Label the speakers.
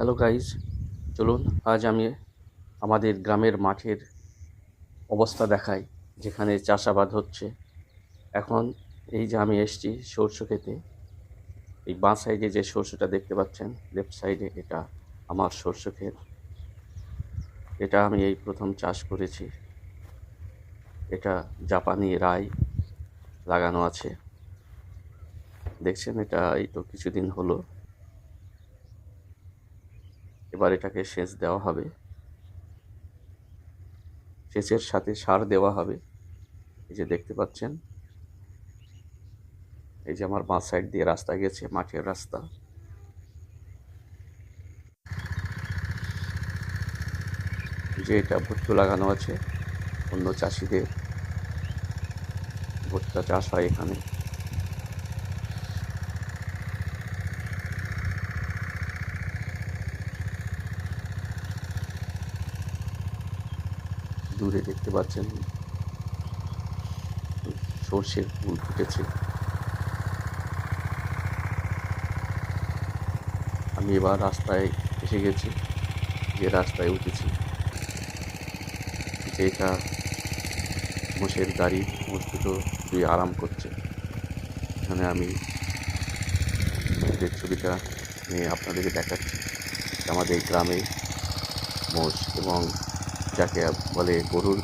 Speaker 1: Hello guys চলুন, আজ আমি আমাদের গ্রামের মাঠের অবস্থা দেখাই, যেখানে চাষাবাদ হচ্ছে। এখন এই যে আমি এসছি সরষে খেতে, এই বাঁ সাইডে যে সরষেটা দেখতে পাচ্ছেন লেফট সাইডে এটা আমার সরষে ক্ষেত। এটা আমি এই প্রথম চাষ করেছি। এটা জাপানি রাই লাগানো আছে। দেখছেন, এটা এই তো কিছুদিন হলো। এবার এটাকে সেচ দেওয়া হবে। সেচের সাথে সার দেওয়া হবে। এই যে দেখতে পাচ্ছেন। এই যে আমার বাঁ সাইড দিয়ে রাস্তা গেছে, মাঠের রাস্তা। যে এটা ভুট্টো লাগানো আছে, অন্য চাষিদের। ভুট্টা চাষ হয় এখানে। দূরে দেখতে পাচ্ছেন। সর্ষের ফুল ফুটেছে। আমি এবার রাস্তায় এসে গেছি, যে রাস্তায় উঠেছি। যেটা মোষের গাড়ি দুটো খুবই আরাম করছে। এখানে আমি যে ছবিটা নিয়ে আপনাদেরকে দেখাচ্ছি। আমাদের গ্রামে মোষ এবং যাকে বলে গরুর